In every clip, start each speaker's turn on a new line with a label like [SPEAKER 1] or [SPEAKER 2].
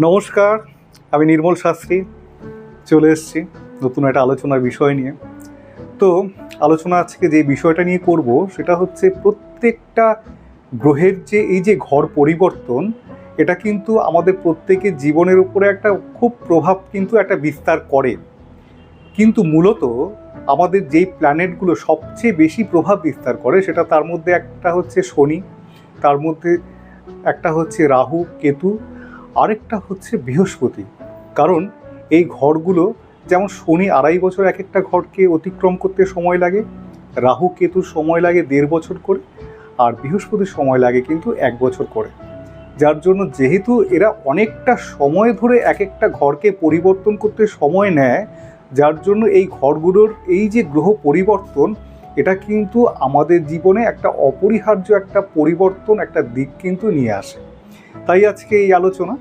[SPEAKER 1] নমস্কার, আমি নির্মল শাস্ত্রী। চলে এসেছি নতুন একটা আলোচনার বিষয় নিয়ে। তো, আলোচনা আজকে যে বিষয়টা নিয়ে করব, সেটা হচ্ছে প্রত্যেকটা গ্রহের যে এই যে ঘর পরিবর্তন, এটা কিন্তু আমাদের প্রত্যেকের জীবনের উপরে একটা খুব প্রভাব কিন্তু একটা বিস্তার করে। কিন্তু মূলত আমাদের যেই প্ল্যানেটগুলো সবচেয়ে বেশি প্রভাব বিস্তার করে, সেটা তার মধ্যে একটা হচ্ছে শনি, তার মধ্যে একটা হচ্ছে রাহু, কেতু আরেকটা হচ্ছে বৃহস্পতি। কারণ এই ঘরগুলো যেমন শনি আড়াই বছর এক একটা ঘরকে অতিক্রম করতে সময় লাগে, রাহু কেতুর সময় লাগে দেড় বছর করে, আর বৃহস্পতির সময় লাগে কিন্তু এক বছর করে। যার জন্য যেহেতু এরা অনেকটা সময় ধরে এক একটা ঘরকে পরিবর্তন করতে সময় নেয়, যার জন্য এই ঘরগুলোর এই যে গ্রহ পরিবর্তন, এটা কিন্তু আমাদের জীবনে একটা অপরিহার্য একটা পরিবর্তন, একটা দিক কিন্তু নিয়ে আসে। তাই আজকে এই আলোচনা।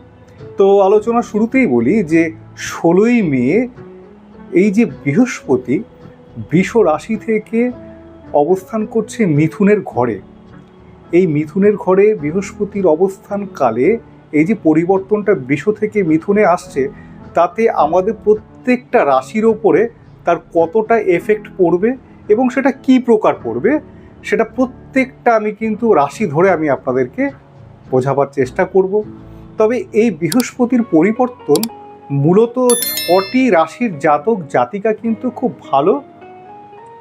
[SPEAKER 1] তো আলোচনা শুরুতেই বলি যে, ষোলোই মে এই যে বৃহস্পতি, বৃষ রাশি থেকে অবস্থান করছে মিথুনের ঘরে। এই মিথুনের ঘরে বৃহস্পতির অবস্থানকালে এই যে পরিবর্তনটা বৃষ থেকে মিথুনে আসছে, তাতে আমাদের প্রত্যেকটা রাশির ওপরে তার কতটা এফেক্ট পড়বে এবং সেটা কি প্রকার পড়বে, সেটা প্রত্যেকটা আমি কিন্তু রাশি ধরে আমি আপনাদেরকে বোঝাবার চেষ্টা করব। তবে এই বৃহস্পতির পরিবর্তন মূলত ছটি রাশির জাতক জাতিকা কিন্তু খুব ভালো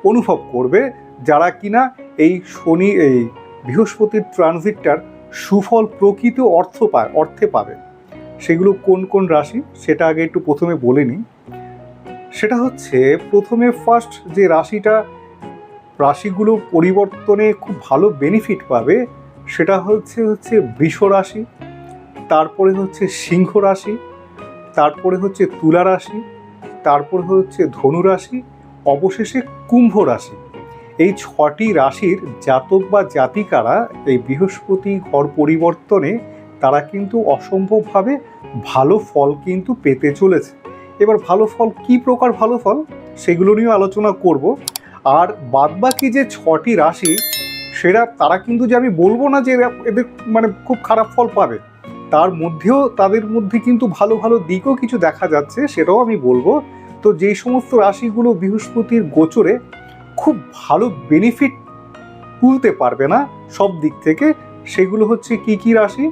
[SPEAKER 1] অনুভব করবে, যারা কিনা এই শনি, এই বৃহস্পতির ট্রানজিটটার সুফল প্রকৃত অর্থ পায় অর্থে পাবে। সেগুলো কোন কোন রাশি সেটা আগে একটু প্রথমে বলে নিই। সেটা হচ্ছে প্রথমে ফার্স্ট যে রাশিটা, রাশিগুলো পরিবর্তনে খুব ভালো বেনিফিট পাবে সেটা হচ্ছে হচ্ছে বৃষ রাশি, তারপরে হচ্ছে সিংহ রাশি, তারপরে হচ্ছে তুলা রাশি, তারপরে হচ্ছে ধনু রাশি, অবশেষে কুম্ভ রাশি। এই ছটি রাশির জাতক বা জাতিকারা এই বৃহস্পতি ঘর পরিবর্তনে তারা কিন্তু অসম্ভবভাবে ভালো ফল কিন্তু পেতে চলেছে। এবার ভালো ফল, কি প্রকার ভালো ফল? সেগুলো নিয়েও আলোচনা করব। আর বাদবাকি যে ছটি রাশি সেটা তারা কিন্তু যে আমি বলব না যে এরা এদের মানে খুব খারাপ ফল পাবে, তার মধ্যেও তাদের মধ্যে কিন্তু ভালো ভালো দিকও কিছু দেখা যাচ্ছে, সেটাও আমি বলব। তো যেই সমস্ত রাশিগুলো বৃহস্পতির গোচরে খুব ভালো বেনিফিট তুলতে পারবে না সব দিক থেকে, সেগুলো হচ্ছে কি কি রাশি?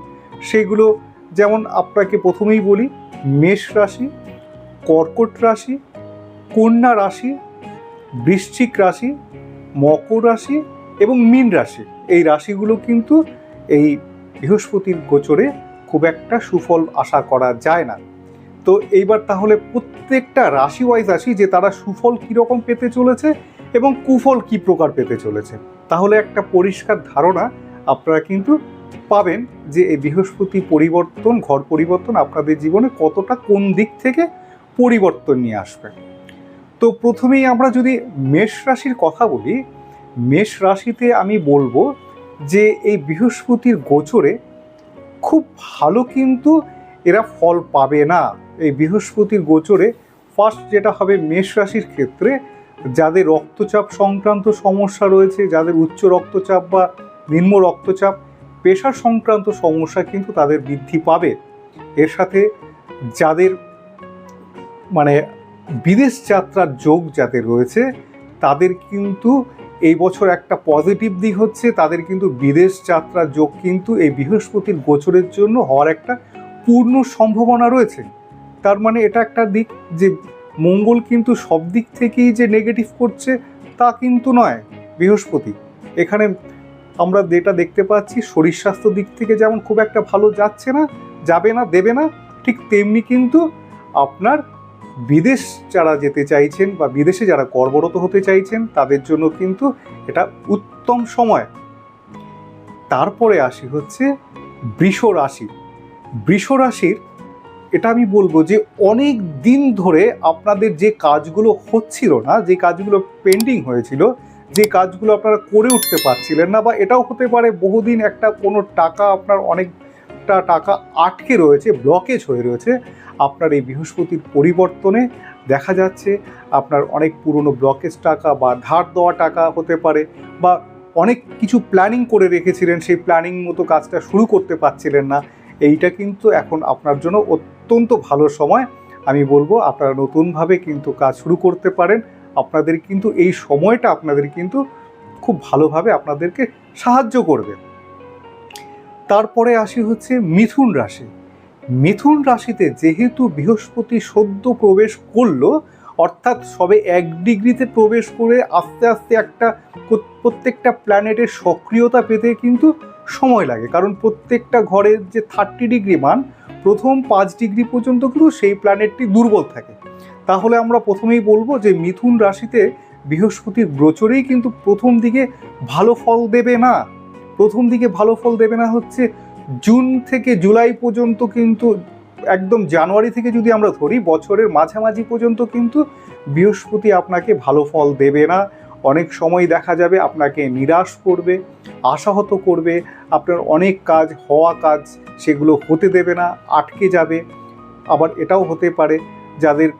[SPEAKER 1] সেগুলো যেমন আপনাকে প্রথমেই বলি, মেষ রাশি, কর্কট রাশি, কন্যা রাশি, বৃশ্চিক রাশি, মকর রাশি এবং মীন রাশি। এই রাশিগুলো কিন্তু এই বৃহস্পতির গোচরে খুব একটা সুফল আশা করা যায় না। তো এইবার তাহলে প্রত্যেকটা রাশি ওয়াইজ আসি যে তারা সুফল কীরকম পেতে চলেছে এবং কুফল কি প্রকার পেতে চলেছে। তাহলে একটা পরিষ্কার ধারণা আপনারা কিন্তু পাবেন যে এই বৃহস্পতি পরিবর্তন, ঘর পরিবর্তন আপনাদের জীবনে কতটা কোন দিক থেকে পরিবর্তন নিয়ে আসবে। তো প্রথমেই আমরা যদি মেষ রাশির কথা বলি মেষ রাশিতে আমি বলব যে এই বৃহস্পতির গোচরে খুব ভালো কিন্তু এরা ফল পাবে না। এই বৃহস্পতির গোচরে ফার্স্ট যেটা হবে মেষ রাশির ক্ষেত্রে যাদের রক্তচাপ সংক্রান্ত সমস্যা রয়েছে, যাদের উচ্চ রক্তচাপ বা নিম্ন রক্তচাপ প্রেশার সংক্রান্ত সমস্যা কিন্তু তাদের বৃদ্ধি পাবে। এর সাথে যাদের মানে বিদেশ যাত্রার যোগ যাদের রয়েছে, তাদের কিন্তু এই বছর একটা পজিটিভ দিক হচ্ছে, তাদের কিন্তু বিদেশ যাত্রার যোগ কিন্তু এই বৃহস্পতির গোচরের জন্য হওয়ার একটা পূর্ণ সম্ভাবনা রয়েছে। তার মানে এটা একটা দিক যে মঙ্গল কিন্তু সব দিক থেকেই যে নেগেটিভ করছে, তা কিন্তু নয় বৃহস্পতি। এখানে আমরা যেটা দেখতে পাচ্ছি, শরীর স্বাস্থ্য দিক থেকে যেমন খুব একটা ভালো যাচ্ছে না, যাবে না, দেবে না, ঠিক তেমনি কিন্তু আপনার বিদেশ যারা যেতে চাইছেন বা বিদেশে যারা কর্মরত হতে চাইছেন, তাদের জন্য কিন্তু এটা উত্তম সময়। তারপরে আসি হচ্ছে বৃষ রাশি। বৃষ রাশির, এটা আমি বলব যে অনেক দিন ধরে আপনাদের যে কাজগুলো হচ্ছিল না, যে কাজগুলো পেন্ডিং হয়েছিল, যে কাজগুলো আপনারা করে উঠতে পারছিলেন না বা এটাও হতে পারে বহুদিন একটা কোনো টাকা আপনার অনেকটা টাকা আটকে রয়েছে ব্লকেজ হয়ে রয়েছে আপনার এই বৃহস্পতির পরিবর্তনে। দেখা যাচ্ছে আপনার অনেক পুরনো ব্লকেজ টাকা বা ধার দেওয়া টাকা হতে পারে বা অনেক কিছু প্ল্যানিং করে রেখেছিলেন, সেই প্ল্যানিং মতো কাজটা শুরু করতে পারছিলেন না। এইটা কিন্তু এখন আপনার জন্য অত্যন্ত ভালো সময়। আমি বলব আপনারা নতুনভাবে কিন্তু কাজ শুরু করতে পারেন। আপনাদের কিন্তু এই সময়টা আপনাদের কিন্তু খুব ভালোভাবে আপনাদেরকে সাহায্য করবে। তারপরে আসি হচ্ছে মিথুন রাশি। মিথুন রাশিতে যেহেতু বৃহস্পতি সদ্য প্রবেশ করল, অর্থাৎ সবে এক ডিগ্রিতে প্রবেশ করে আস্তে আস্তে একটা প্রত্যেকটা প্ল্যানেটের সক্রিয়তা পেতে কিন্তু সময় লাগে। কারণ প্রত্যেকটা ঘরের যে থার্টি ডিগ্রি মান, প্রথম পাঁচ ডিগ্রি পর্যন্ত কিন্তু সেই প্ল্যানেটটি দুর্বল থাকে। তাহলে আমরা প্রথমেই বলব যে মিথুন রাশিতে বৃহস্পতির গোচরেই কিন্তু প্রথম দিকে ভালো ফল দেবে না। প্রথম দিকে ভালো ফল দেবে না হচ্ছে, জুন থেকে জুলাই পর্যন্ত কিন্তু, একদম জানুয়ারি থেকে যদি আমরা ধরি, বছরের মাঝামাঝি পর্যন্ত কিন্তু বৃহস্পতি আপনাকে ভালো ফল দেবে না। অনেক সময় দেখা যাবে আপনাকে নিরাশ করবে, আশাহত করবে, আপনার অনেক কাজ, হওয়া কাজ সেগুলো হতে দেবে না, আটকে যাবে। আবার এটাও হতে পারে, যাদের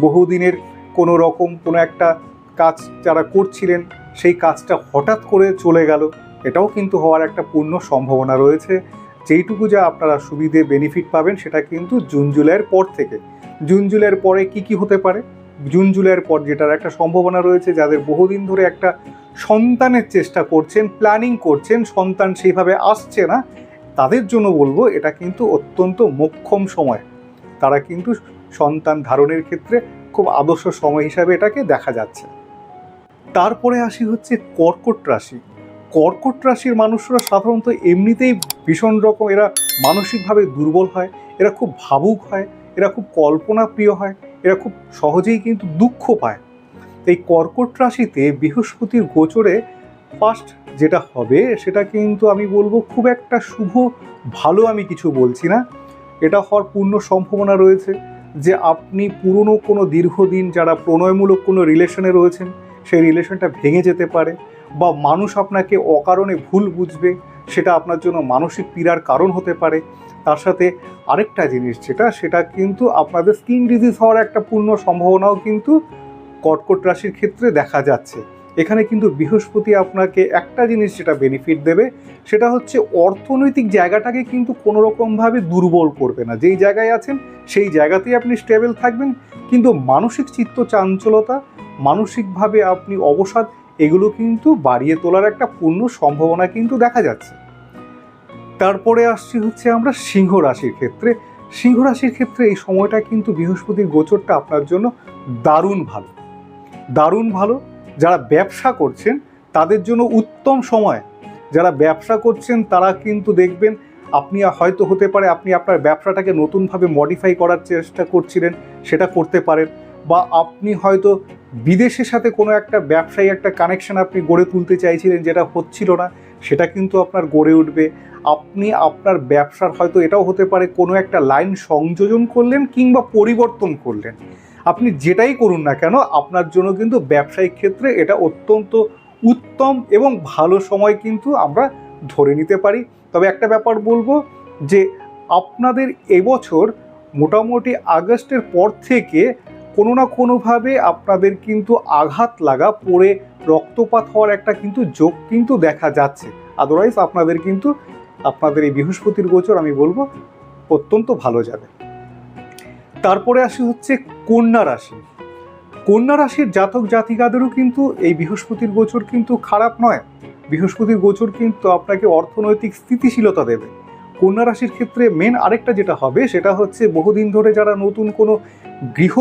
[SPEAKER 1] বহুদিনের কোনো রকম কোনো একটা কাজ যারা করছিলেন, সেই কাজটা হঠাৎ করে চলে গেল। এটাও কিন্তু হওয়ার একটা পূর্ণ সম্ভাবনা রয়েছে। যেইটুকু যা আপনারা সুবিধে বেনিফিট পাবেন সেটা কিন্তু জুন, জুলাইয়ের পর থেকে। জুন, জুলাইয়ের পরে কি কি হতে পারে? জুন, জুলাইয়ের পর যেটার একটা সম্ভাবনা রয়েছে, যাদের বহুদিন ধরে একটা সন্তানের চেষ্টা করছেন প্ল্যানিং করছেন, সন্তান সেইভাবে আসছে না, তাদের জন্য বলব এটা কিন্তু অত্যন্ত মোক্ষম সময়। তারা কিন্তু সন্তান ধারণের ক্ষেত্রে খুব আদর্শ সময় হিসাবে এটাকে দেখা যাচ্ছে। তারপরে আসি হচ্ছে কর্কট রাশি। কর্কট রাশির মানুষরা সাধারণত এমনিতেই ভীষণ রকম, এরা মানসিকভাবে দুর্বল হয়, এরা খুব ভাবুক হয়, এরা খুব কল্পনা প্রিয় হয়, এরা খুব সহজেই কিন্তু দুঃখ পায়। এই কর্কট রাশিতে বৃহস্পতির গোচরে ফার্স্ট যেটা হবে, সেটা কিন্তু আমি বলব খুব একটা শুভ, ভালো আমি কিছু বলছি না। এটা হওয়ার পূর্ণ সম্ভাবনা রয়েছে যে আপনি পুরনো কোনো দীর্ঘদিন যারা প্রণয়মূলক কোনো রিলেশনে রয়েছেন, সেই রিলেশনটা ভেঙে যেতে পারে। বা মানুষ আপনাকে অকারণে ভুল বুঝবে, সেটা আপনার জন্য মানসিক পীড়ার কারণ হতে পারে। তার সাথে আরেকটা জিনিস যেটা, সেটা কিন্তু আপনাদের স্কিন ডিজিজ হওয়ার একটা পূর্ণ সম্ভাবনাও কিন্তু কর্কট রাশির ক্ষেত্রে দেখা যাচ্ছে। এখানে কিন্তু বৃহস্পতি আপনাকে একটা জিনিস যেটা বেনিফিট দেবে, সেটা হচ্ছে অর্থনৈতিক জায়গাটাকে কিন্তু কোনো রকমভাবে দুর্বল করবে না। যেই জায়গায় আছেন, সেই জায়গাতেই আপনি স্টেবল থাকবেন। কিন্তু মানসিক চিত্ত চাঞ্চলতা, মানসিকভাবে আপনি অবসাদ এগুলো কিন্তু বাড়িয়ে তোলার একটা পূর্ণ সম্ভাবনা কিন্তু দেখা যাচ্ছে। তারপরে আসছি হচ্ছে আমরা সিংহ রাশির ক্ষেত্রে। সিংহ রাশির ক্ষেত্রে এই সময়টা কিন্তু বৃহস্পতির গোচরটা আপনার জন্য দারুণ ভালো। দারুণ ভালো। যারা ব্যবসা করছেন, তাদের জন্য উত্তম সময়। যারা ব্যবসা করছেন, তারা কিন্তু দেখবেন আপনি হয়তো হতে পারে আপনি আপনার ব্যবসাটাকে নতুনভাবে মডিফাই করার চেষ্টা করছিলেন, সেটা করতে পারেন। বা আপনি হয়তো বিদেশের সাথে কোনো একটা ব্যবসায়ী একটা কানেকশন আপনি গড়ে তুলতে চাইছিলেন যেটা হচ্ছিল না, সেটা কিন্তু আপনার গড়ে উঠবে। আপনি আপনার ব্যবসার হয়তো এটাও হতে পারে কোনো একটা লাইন সংযোজন করলেন কিংবা পরিবর্তন করলেন। আপনি যেটাই করুন না কেন, আপনার জন্য কিন্তু ব্যবসায়িক ক্ষেত্রে এটা অত্যন্ত উত্তম এবং ভালো সময় কিন্তু আমরা ধরে নিতে পারি। তবে একটা ব্যাপার বলব যে, আপনাদের এবছর মোটামুটি আগস্টের পর থেকে কোনো না কোনোভাবে আপনাদের কিন্তু আঘাত লাগা, পড়ে রক্তপাত হওয়ার একটা কিন্তু যোগ কিন্তু দেখা যাচ্ছে। আদারওয়াইজ আপনাদের কিন্তু, আপনাদের এই বৃহস্পতির গোচর আমি বলব, অত্যন্ত ভালো যাবে। তারপরে আসি হচ্ছে কন্যা রাশি। কন্যা রাশির জাতক জাতিকাদেরও কিন্তু এই বৃহস্পতির গোচর কিন্তু খারাপ নয়। বৃহস্পতির গোচর কিন্তু আপনাকে অর্থনৈতিক স্থিতিশীলতা দেবে। কন্যা রাশির ক্ষেত্রে মেন আরেকটা যেটা হবে, সেটা হচ্ছে বহুদিন ধরে যারা নতুন কোনো গৃহ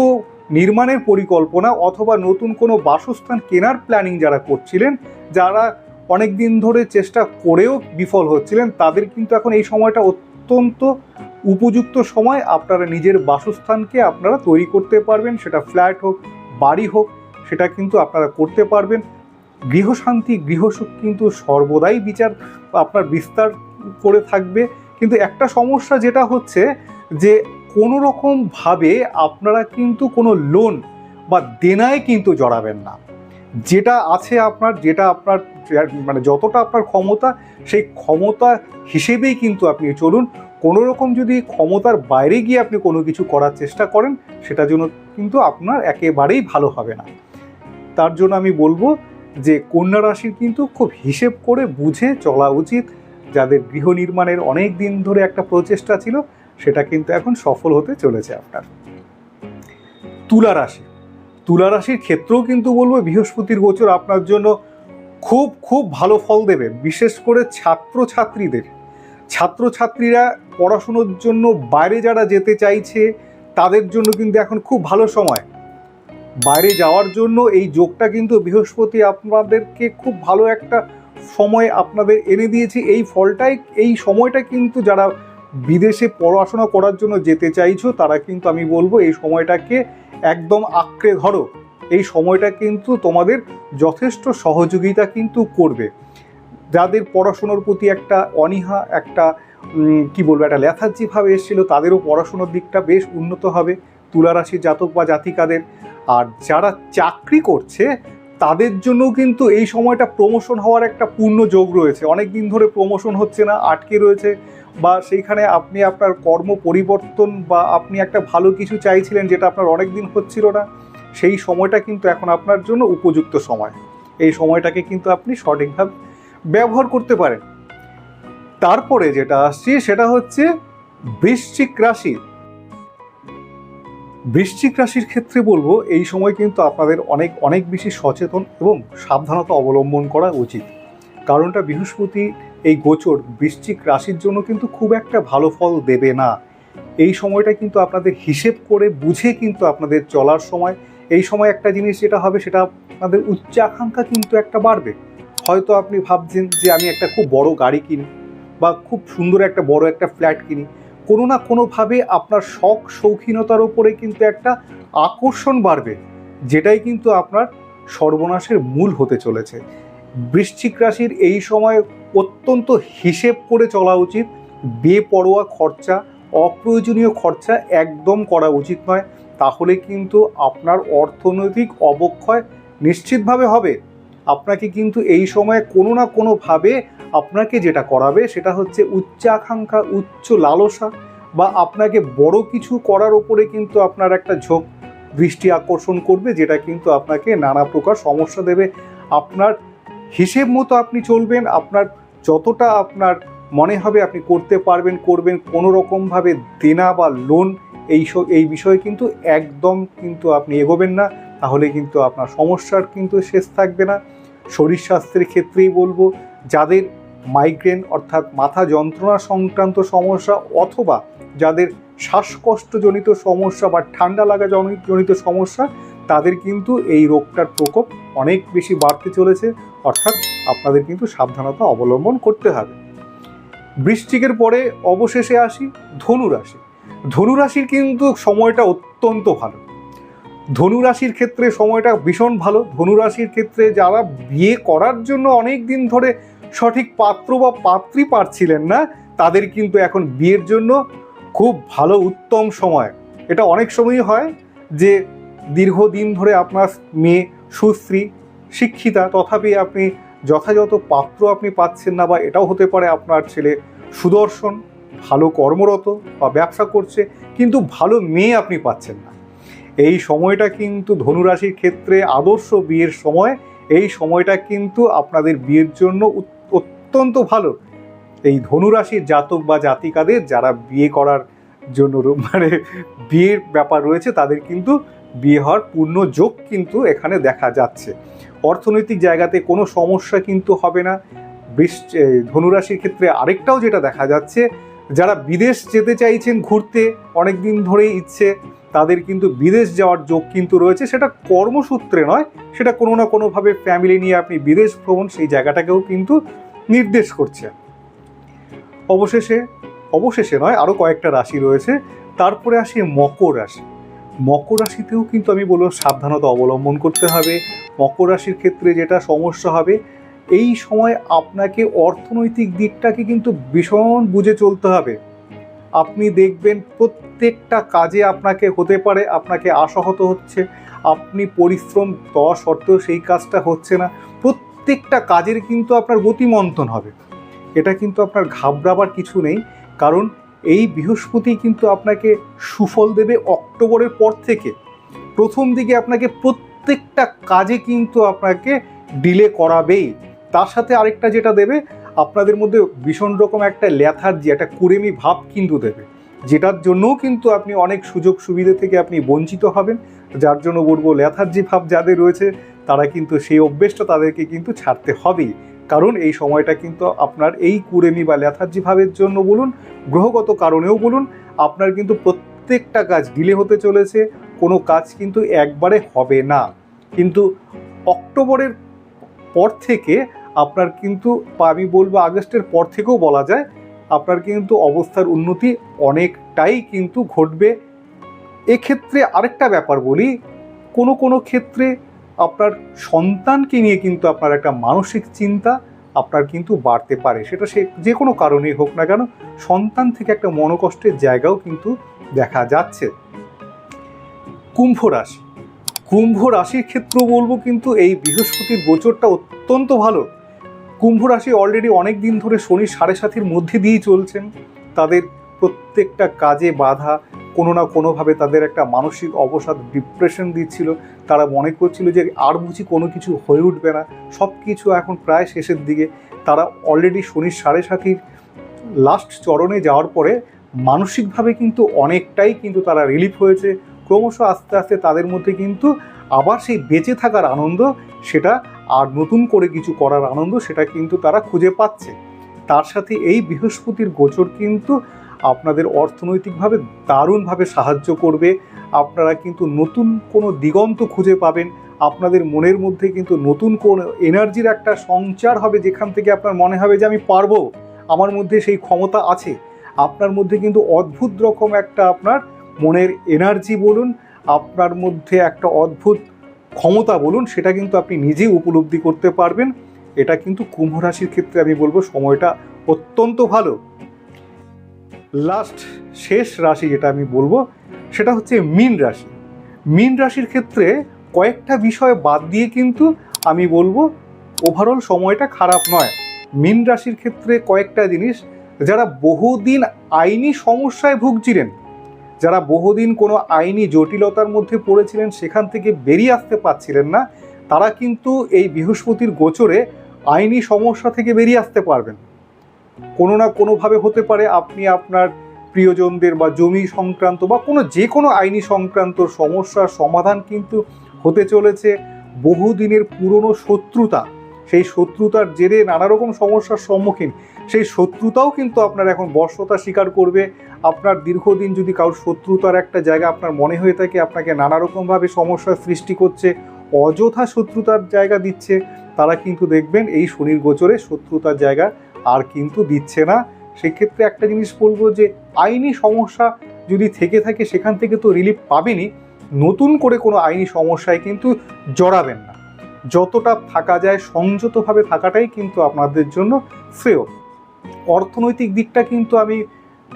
[SPEAKER 1] নির্মাণের পরিকল্পনা অথবা নতুন কোনো বাসস্থান কেনার প্ল্যানিং যারা করছিলেন, যারা অনেক দিন ধরে চেষ্টা করেও বিফল হচ্ছিলেন, তাদের কিন্তু এখন এই সময়টা অত্যন্ত উপযুক্ত সময়। আপনারা নিজের বাসস্থানকে আপনারা তৈরি করতে পারবেন, সেটা ফ্ল্যাট হোক, বাড়ি হোক, সেটা কিন্তু আপনারা করতে পারবেন। গৃহশান্তি, গৃহসুখ কিন্তু সর্বদাই বিচার আপনার বিস্তার করে থাকবে। কিন্তু একটা সমস্যা যেটা হচ্ছে যে কোনো রকমভাবে আপনারা কিন্তু কোনো লোন বা দেনায় কিন্তু জড়াবেন না। যেটা আছে আপনার, যেটা আপনার মানে যতটা আপনার ক্ষমতা, সেই ক্ষমতা হিসেবেই কিন্তু আপনি চলুন। কোনো রকম যদি ক্ষমতার বাইরে গিয়ে আপনি কোনো কিছু করার চেষ্টা করেন সেটার জন্য কিন্তু আপনার একেবারেই ভালো হবে না। তার জন্য আমি বলব যে কন্যা রাশির কিন্তু খুব হিসেব করে বুঝে চলা উচিত। যাদের গৃহ নির্মাণের অনেক দিন ধরে একটা প্রচেষ্টা ছিল সেটা কিন্তু এখন সফল হতে চলেছে আপনার। তুলা রাশি। তুলা রাশির ক্ষেত্রেও কিন্তু বলব বৃহস্পতির গোচর আপনার জন্য খুব খুব ভালো ফল দেবে। বিশেষ করে ছাত্রছাত্রীদের। ছাত্রছাত্রীরা পড়াশুনোর জন্য বাইরে যারা যেতে চাইছে, তাদের জন্য কিন্তু এখন খুব ভালো সময়। বাইরে যাওয়ার জন্য এই যোগটা কিন্তু বৃহস্পতি আপনাদেরকে খুব ভালো একটা সময় আপনাদের এনে দিয়েছে। এই ফলটাই, এই সময়টা কিন্তু যারা বিদেশে পড়াশোনা করার জন্য যেতে চাইছো, তারা কিন্তু আমি বলব এই সময়টাকে একদম আঁকড়ে ধরো। এই সময়টা কিন্তু তোমাদের যথেষ্ট সহযোগিতা কিন্তু করবে। যাদের পড়াশোনার প্রতি একটা অনীহা, একটা কি বলব, একটা লেথার্জি ভাবে এসেছিল, তাদেরও পড়াশোনার দিকটা বেশ উন্নত হবে, তুলারাশি জাতক বা জাতিকাদের। আর যারা চাকরি করছে, তাদের জন্যও কিন্তু এই সময়টা প্রমোশন হওয়ার একটা পূর্ণ যোগ রয়েছে। অনেক দিন ধরে প্রমোশন হচ্ছে না, আটকে রয়েছে। বা সেইখানে আপনি আপনার কর্ম পরিবর্তন বা আপনি একটা ভালো কিছু চাইছিলেন যেটা আপনার অনেক দিন হচ্ছিল না, সেই সময়টা কিন্তু এখন আপনার জন্য উপযুক্ত সময়। এই সময়টাকে কিন্তু আপনি সঠিকভাবে ব্যবহার করতে পারেন। তারপরে যেটা আসছি সেটা হচ্ছে বৃশ্চিক রাশি। বৃশ্চিক রাশির ক্ষেত্রে বলব, এই সময় কিন্তু আপনাদের অনেক অনেক বেশি সচেতন এবং সাবধানতা অবলম্বন করা উচিত। কারণটা বৃহস্পতি এই গোচর বৃশ্চিক রাশির জন্য কিন্তু খুব একটা ভালো ফল দেবে না। এই সময়টা কিন্তু আপনাদের হিসেব করে বুঝে কিন্তু আপনাদের চলার সময়, এই সময় একটা জিনিস যেটা হবে সেটা আপনাদের উচ্চাকাঙ্ক্ষা কিন্তু একটা বাড়বে। হয়তো আপনি ভাবছেন যে আমি একটা খুব বড় গাড়ি কিনি বা খুব সুন্দর একটা বড় একটা ফ্ল্যাট কিনি। কোনো না কোনোভাবে আপনার শখ শৌখিনতার ওপরে কিন্তু একটা আকর্ষণ বাড়বে, যেটাই কিন্তু আপনার সর্বনাশের মূল হতে চলেছে। বৃশ্চিক রাশির এই সময় অত্যন্ত হিসেব করে চলা উচিত, বেপরোয়া খরচা, অপ্রয়োজনীয় খরচা একদম করা উচিত নয়। তাহলে কিন্তু আপনার অর্থনৈতিক অবক্ষয় নিশ্চিতভাবে হবে। আপনাকে কিন্তু এই সময়ে কোনো না কোনোভাবে আপনাকে যেটা করাবে সেটা হচ্ছে উচ্চাকাঙ্ক্ষা, উচ্চ লালসা বা আপনাকে বড় কিছু করার ওপরে কিন্তু আপনার একটা ঝোঁক দৃষ্টি আকর্ষণ করবে, যেটা কিন্তু আপনাকে নানা প্রকার সমস্যা দেবে। আপনার হিসেব মতো আপনি চলবেন, আপনার যতটা আপনার মনে হবে আপনি করতে পারবেন, করবেন কোনো রকমভাবে দেনা বা লোন এই এই বিষয়ে কিন্তু একদম কিন্তু আপনি এগোবেন না। তাহলে কিন্তু আপনার সমস্যার কিন্তু শেষ থাকবে না। শরীর স্বাস্থ্যের ক্ষেত্রেই বলব, যাদের মাইগ্রেন অর্থাৎ মাথা যন্ত্রণা সংক্রান্ত সমস্যা অথবা যাদের শ্বাসকষ্টজনিত সমস্যা বা ঠান্ডা লাগা জনি- জনিত সমস্যা, তাদের কিন্তু এই রোগটার প্রকোপ অনেক বেশি বাড়তে চলেছে। অর্থাৎ আপনাদের কিন্তু সাবধানতা অবলম্বন করতে হবে। বৃষ্টিকের পরে অবশেষে আসি ধনুরাশি। ধনুরাশির কিন্তু সময়টা অত্যন্ত ভালো। ধনু রাশির ক্ষেত্রে সময়টা ভীষণ ভালো। ধনুরাশির ক্ষেত্রে যারা বিয়ে করার জন্য অনেক দিন ধরে সঠিক পাত্র বা পাত্রী পাচ্ছিলেন না, তাদের কিন্তু এখন বিয়ের জন্য খুব ভালো উত্তম সময়। এটা অনেক সময়ই হয় যে দীর্ঘদিন ধরে আপনার মেয়ে সুশ্রী শিক্ষিতা, তথাপি আপনি যথাযথ পাত্র আপনি পাচ্ছেন না বা এটাও হতে পারে আপনার ছেলে সুদর্শন, ভালো কর্মরত বা ব্যবসা করছে, কিন্তু ভালো মেয়ে আপনি পাচ্ছেন না। এই সময়টা কিন্তু ধনুরাশির ক্ষেত্রে আদর্শ বিয়ের সময়। এই সময়টা কিন্তু আপনাদের বিয়ের জন্য অত্যন্ত ভালো। এই ধনুরাশির জাতক বা জাতিকাদের যারা বিয়ে করার জন্য মানে বিয়ের ব্যাপার রয়েছে, তাদের কিন্তু বিয়ে হওয়ার পূর্ণ যোগ কিন্তু এখানে দেখা যাচ্ছে। অর্থনৈতিক জায়গাতে কোনো সমস্যা কিন্তু হবে না। বৃষ- ধনুরাশির ক্ষেত্রে আরেকটাও যেটা দেখা যাচ্ছে, যারা বিদেশ যেতে চাইছেন ঘুরতে অনেক দিন ধরেই ইচ্ছে, তাদের কিন্তু বিদেশ যাওয়ার যোগ কিন্তু রয়েছে। সেটা কর্মসূত্রে নয়, সেটা কোনো না কোনোভাবে ফ্যামিলি নিয়ে আপনি বিদেশ ভ্রমণ সেই জায়গাটাকেও কিন্তু নির্দেশ করছে। অবশেষে অবশেষে নয়, আরও কয়েকটা রাশি রয়েছে। তারপরে আসি মকর রাশি। মকর রাশিতেও কিন্তু আমি বলব সাবধানতা অবলম্বন করতে হবে। মকর রাশির ক্ষেত্রে যেটা সমস্যা হবে, এই সময় আপনাকে অর্থনৈতিক দিকটাকে কিন্তু ভীষণ বুঝে চলতে হবে। আপনি দেখবেন প্রত্যেকটা কাজে আপনাকে হতে পারে, আপনাকে আশাহত হচ্ছে, আপনি পরিশ্রম দেওয়া সত্ত্বেও সেই কাজটা হচ্ছে না। প্রত্যেকটা কাজের কিন্তু আপনার গতিমন্থন হবে। এটা কিন্তু আপনার ঘাবড়াবার কিছু নেই, কারণ এই বৃহস্পতি কিন্তু আপনাকে সুফল দেবে অক্টোবরের পর থেকে। প্রথম দিকে আপনাকে প্রত্যেকটা কাজে কিন্তু আপনাকে ডিলে করাবেই। তার সাথে আরেকটা যেটা দেবে, আপনাদের মধ্যে ভীষণ রকম একটা ল্যাথার্জি একটা কুড়েমি ভাব কিন্তু দেবে। যেটার জন্যও কিন্তু আপনি অনেক সুযোগ সুবিধা থেকে আপনি বঞ্চিত হবেন। যার জন্য বলব লেথার্জি ভাব যাদের রয়েছে, তারা কিন্তু সেই অভ্যেসটা তাদেরকে কিন্তু ছাড়তে হবেই। কারণ এই সময়টা কিন্তু আপনার এই কুড়েমি বা লেথার্জি ভাবের জন্য বলুন, গ্রহগত কারণেও বলুন, আপনার কিন্তু প্রত্যেকটা কাজ ডিলে হতে চলেছে, কোনো কাজ কিন্তু একবারে হবে না। কিন্তু অক্টোবরের পর থেকে আপনার কিন্তু আমি বলব আগস্টের পর থেকেও বলা যায়, আপনার কিন্তু অবস্থার উন্নতি অনেকটাই কিন্তু ঘটবে। এক্ষেত্রে আরেকটা ব্যাপার বলি, কোনো কোনো ক্ষেত্রে আপনার সন্তানকে নিয়ে কিন্তু আপনার একটা মানসিক চিন্তা আপনার কিন্তু বাড়তে পারে। সেটা সে যে কোনো কারণেই হোক না কেন, সন্তান থেকে একটা মনোকষ্টের জায়গাও কিন্তু দেখা যাচ্ছে। কুম্ভ রাশি। কুম্ভ রাশির ক্ষেত্র বলব কিন্তু এই বৃহস্পতির গোচরটা অত্যন্ত ভালো। কুম্ভ রাশি অলরেডি অনেক দিন ধরে শনি সাড়ে সাথীর মধ্যে দিয়েই চলছেন। তাদের প্রত্যেকটা কাজে বাধা, কোনো না কোনোভাবে তাদের একটা মানসিক অবসাদ ডিপ্রেশন দিচ্ছিল। তারা মনে করছিল যে আর বুঝি কোনো কিছু হয়ে উঠবে না। সব কিছু এখন প্রায় শেষের দিকে। তারা অলরেডি শনির সাড়ে সাতির লাস্ট চরণে যাওয়ার পরে মানসিকভাবে কিন্তু অনেকটাই কিন্তু তারা রিলিফ হয়েছে। ক্রমশ আস্তে আস্তে তাদের মধ্যে কিন্তু আবার সেই বেঁচে থাকার আনন্দ, সেটা আর নতুন করে কিছু করার আনন্দ, সেটা কিন্তু তারা খুঁজে পাচ্ছে। তার সাথে এই বৃহস্পতির গোচর কিন্তু আপনাদের অর্থনৈতিকভাবে দারুণভাবে সাহায্য করবে। আপনারা কিন্তু নতুন কোনো দিগন্ত খুঁজে পাবেন। আপনাদের মনের মধ্যে কিন্তু নতুন কোন এনার্জির একটা সঞ্চার হবে যেখান থেকে আপনার মনে হবে যে আমি পারব। আমার মধ্যে সেই ক্ষমতা আছে। আপনার মধ্যে কিন্তু অদ্ভুত রকম একটা আপনার মনের এনার্জি বলুন, আপনার মধ্যে একটা অদ্ভুত ক্ষমতা বলুন, সেটা কিন্তু আপনি নিজেই উপলব্ধি করতে পারবেন। এটা কিন্তু কুম্ভ রাশির ক্ষেত্রে আমি বলব সময়টা অত্যন্ত ভালো। লাস্ট শেষ রাশি যেটা আমি বলব সেটা হচ্ছে মীন রাশি। মীন রাশির ক্ষেত্রে কয়েকটা বিষয় বাদ দিয়ে কিন্তু আমি বলব ওভারঅল সময়টা খারাপ নয়। মীন রাশির ক্ষেত্রে কয়েকটা জিনিস, যারা বহুদিন আইনি সমস্যায় ভুগছিলেন, যারা বহুদিন কোনো আইনি জটিলতার মধ্যে পড়েছিলেন, সেখান থেকে বেরিয়ে আসতে পারছিলেন না, তারা কিন্তু এই বৃহস্পতির গোচরে আইনি সমস্যা থেকে বেরিয়ে আসতে পারবেন। কোনো না কোনোভাবে হতে পারে আপনি আপনার প্রিয়জনদের বা জমি সংক্রান্ত বা কোনো যে কোনো আইনি সংক্রান্ত সমস্যার সমাধান কিন্তু হতে চলেছে। বহুদিনের পুরনো শত্রুতা, সেই শত্রুতার জেরে নানা রকম সমস্যার সম্মুখীন, সেই শত্রুতাও কিন্তু আপনার এখন বর্ষতা স্বীকার করবে। আপনার দীর্ঘদিন যদি কারোর শত্রুতার একটা জায়গা আপনার মনে হয়ে থাকে, আপনাকে নানা রকমভাবে সমস্যার সৃষ্টি করছে, অযথা শত্রুতার জায়গা দিচ্ছে, তারা কিন্তু দেখবেন এই শনির গোচরে শত্রুতার জায়গা আর কিন্তু দিচ্ছে না। সেক্ষেত্রে একটা জিনিস বলব যে, আইনি সমস্যা যদি থেকে থাকে, সেখান থেকে তো রিলিফ পাবেনই। নতুন করে কোনো আইনি সমস্যায় কিন্তু জড়াবেন না। যতটা থাকা যায়, সংযতভাবে থাকাটাই কিন্তু আপনাদের জন্য শ্রেয় অর্থনৈতিক দিকটা কিন্তু আমি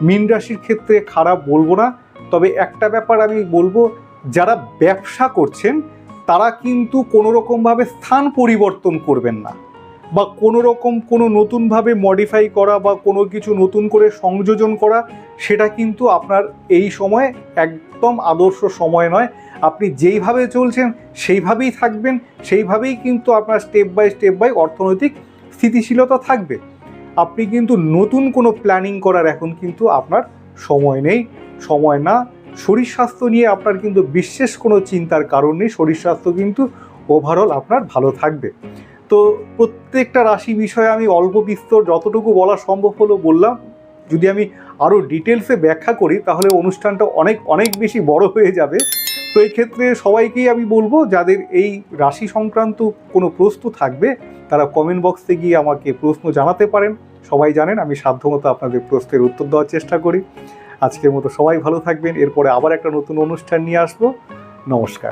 [SPEAKER 1] মীন রাশির ক্ষেত্রে খারাপ বলব না। তবে একটা ব্যাপার আমি বলব, যারা ব্যবসা করছেন, তারা কিন্তু কোনো রকমভাবে স্থান পরিবর্তন করবেন না। বা কোনো রকম কোনো নতুনভাবে মডিফাই করা বা কোনো কিছু নতুন করে সংযোজন করা, সেটা কিন্তু আপনার এই সময় একদম আদর্শ সময় নয়। আপনি যেইভাবে চলছেন, সেইভাবেই থাকবেন, সেইভাবেই কিন্তু আপনার স্টেপ বাই স্টেপ বাই অর্থনৈতিক স্থিতিশীলতা থাকবে। আপনি কিন্তু নতুন কোনো প্ল্যানিং করার এখন কিন্তু আপনার সময় নেই। সময় না, শরীর স্বাস্থ্য নিয়ে আপনার কিন্তু বিশেষ কোনো চিন্তার কারণ নেই। শরীর স্বাস্থ্য কিন্তু ওভারঅল আপনার ভালো থাকবে। তো প্রত্যেকটা রাশি বিষয়ে আমি অল্প বিস্তর যতটুকু বলা সম্ভব হলো বললাম। যদি আমি আরও ডিটেলসে ব্যাখ্যা করি, তাহলে অনুষ্ঠানটা অনেক অনেক বেশি বড় হয়ে যাবে। তো এই ক্ষেত্রে সবাইকেই আমি বলব, যাদের এই রাশি সংক্রান্ত কোনো প্রশ্ন থাকবে, তারা কমেন্ট বক্সে গিয়ে আমাকে প্রশ্ন জানাতে পারেন। সবাই জানেন, আমি সাধ্যমতো আপনাদের প্রশ্নের উত্তর দেওয়ার চেষ্টা করি। আজকের মতো সবাই ভালো থাকবেন। এরপরে আবার একটা নতুন অনুষ্ঠান নিয়ে আসব। নমস্কার।